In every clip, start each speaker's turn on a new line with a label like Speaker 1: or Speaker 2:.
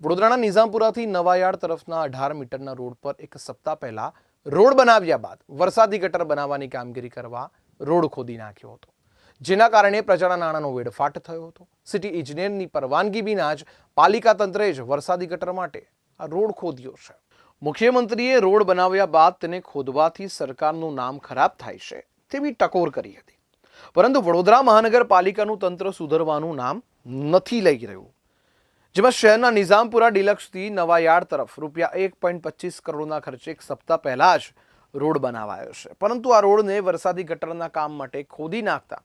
Speaker 1: વડોદરાના નિઝામપુરાથી નવાયાર્ડ તરફના અઢાર મીટરના રોડ પર એક સપ્તાહ પહેલા રોડ બનાવ્યા બાદ વરસાદી ગટર બનાવવાની કામગીરી કરવા રોડ ખોદી નાખ્યો હતો. જેના કારણે પ્રજાના નાણાંનો વેડફાટ થયો હતો. સિટી ઇજનેરની પરવાનગી વિના જ પાલિકા તંત્રે જ વરસાદી ગટર માટે આ રોડ ખોદ્યો છે. મુખ્યમંત્રીએ રોડ બનાવ્યા બાદ તેને ખોદવાથી સરકારનું નામ ખરાબ થાય છે તેવી ટકોર કરી હતી. પરંતુ વડોદરા મહાનગરપાલિકાનું તંત્ર સુધરવાનું નામ નથી લઈ રહ્યું. જેમાં શહેરના નિઝામપુરા ડિલક્સથી નવાયાર્ડ તરફ રૂપિયા એક પોઈન્ટ પચીસ કરોડના ખર્ચે એક સપ્તાહ પહેલા જ રોડ બનાવાયો છે. પરંતુ આ રોડને વરસાદી ગટરના કામ માટે ખોદી નાખતા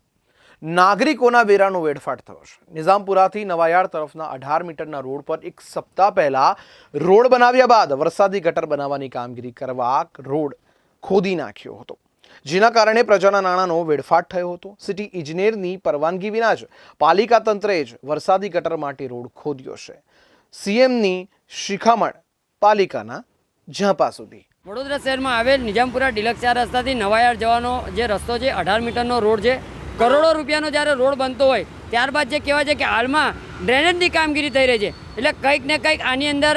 Speaker 1: નાગરિકોના વેરાનો વેડફાટ થયો છે. નિઝામપુરાથી નવાયાર્ડ તરફના અઢાર મીટરના રોડ પર એક સપ્તાહ પહેલા રોડ બનાવ્યા બાદ વરસાદી ગટર બનાવવાની કામગીરી કરવા રોડ ખોદી નાખ્યો હતો. જેના કારણે પ્રજાના નાણાંનો વેડફાટ થયો હતો. સિટી ઇજનેરની પરવાનગી વિના જ પાલિકા તંત્રએ જ વરસાદી ગટર માટે રોડ ખોદ્યો છે. સીએમની શિખામણ પાલિકાના ઝાંપા સુધી.
Speaker 2: વડોદરા શહેરમાં આવેલ નિજામપુરા ડિલક્સ ચાર રસ્તાથી નવાયાર જવાનો જે રસ્તો છે, અઢાર મીટરનો રોડ છે. કરોડો રૂપિયાનો જ્યારે રોડ બનતો હોય, ત્યારબાદ જે કહેવાય છે કે હાલમાં ડ્રેનેજની કામગીરી થઈ રહી છે. એટલે કંઈક ને કંઈક આની અંદર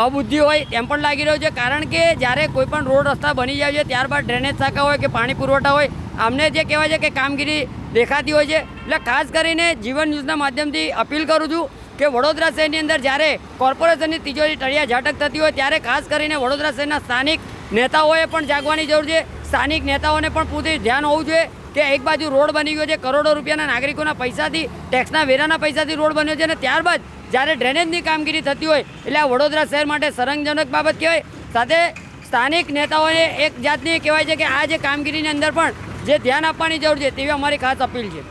Speaker 2: અબુદ્ધિ હોય એમ પણ લાગી રહ્યું છે. કારણ કે જ્યારે કોઈ પણ રોડ રસ્તા બની જાય છે, ત્યારબાદ ડ્રેનેજ શાખા હોય કે પાણી પુરવઠા હોય, આમને જે કહેવાય છે કે કામગીરી દેખાતી હોય છે. એટલે ખાસ કરીને જીવન ન્યૂઝના માધ્યમથી અપીલ કરું છું કે વડોદરા શહેરની અંદર જ્યારે કોર્પોરેશનની તિજોરી તળિયા ઝાટક થતી હોય, ત્યારે ખાસ કરીને વડોદરા શહેરના સ્થાનિક નેતાઓએ પણ જાગવાની જરૂર છે. સ્થાનિક નેતાઓને પણ પૂરતી ધ્યાન હોવું જોઈએ. કે એક બાજુ રોડ બની ગયો છે, કરોડો રૂપિયાના નાગરિકોના પૈસાથી ટેક્સના વેરાના પૈસાથી રોડ બન્યો છે અને ત્યારબાદ જ્યારે ડ્રેનેજની કામગીરી થતી હોય, એટલે આ વડોદરા શહેર માટે સરંગજનક બાબત કહેવાય. સાથે સ્થાનિક નેતાઓને એક જાતની કહેવાય છે કે આ જે કામગીરીની અંદર પણ જે ધ્યાન આપવાની જરૂર છે તેવી અમારી ખાસ અપીલ છે.